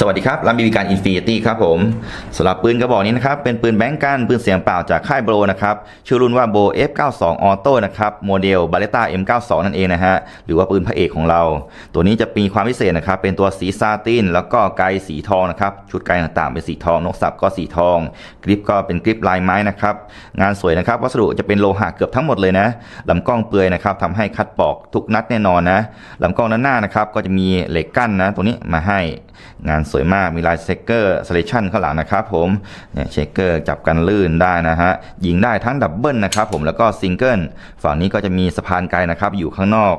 สวัสดีครับรัมบีบีการอินฟินิตี้ครับผมสำหรับปืนกระบอกนี้นะครับ เป็นปืนแบงก์กัน ปืนเสียงเปล่าจากค่ายโบรนะครับ ชื่อรุ่นว่าโบ F92 Auto นะครับ โมเดล b a l e t t a M92 นั่นเองนะฮะ หรือว่าปืนพระเอกของเรา ตัวนี้จะมีความพิเศษนะครับ เป็นตัวสีซาติน แล้วก็ไกสีทองนะครับ ชุดไกต่างๆ เป็นสีทอง นกสับก็สีทอง กริปก็เป็นกริปลายไม้นะครับ งานสวยนะครับ วัสดุจะเป็นโลหะเกือบทั้งหมดเลยนะลำกล้องเปลือยนะครับทำให้คัดปอกทุกนัดแน่นอนนะลำกล้องด้านหน้านะครับ ก็จะมีเหล็กกั้นนะตรงนี้มาให้ งานสวยมากมีลายเชคเกอร์สเลชั่นข้างหลังนะครับผมเนี่ยเชคเกอร์จับกันลื่นได้นะฮะยิงได้ทั้งดับเบิลนะครับผมแล้วก็ซิงเกิลฝั่งนี้ก็จะมีสะพานไกลนะครับอยู่ข้างนอก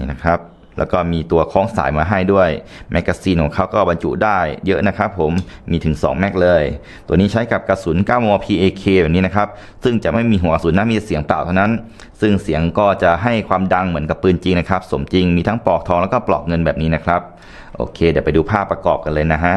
นี่นะครับ แล้วก็มีตัวคล้องสายมาให้ด้วยแมกกาซีนของเขาก็บรรจุได้เยอะนะครับผมมีถึง 2 แม็กเลย ตัวนี้ใช้กับกระสุน 9 มม PAK แบบนี้นะครับ ซึ่งจะไม่มีหัวกระสุนนะมีแต่เสียงเปล่าเท่านั้น ซึ่งเสียงก็จะให้ความดังเหมือนกับปืนจริงนะครับ สมจริงมีทั้งปลอกทองแล้วก็ปลอกเงินแบบนี้นะครับ โอเค เดี๋ยวไปดูภาพประกอบกันเลยนะฮะ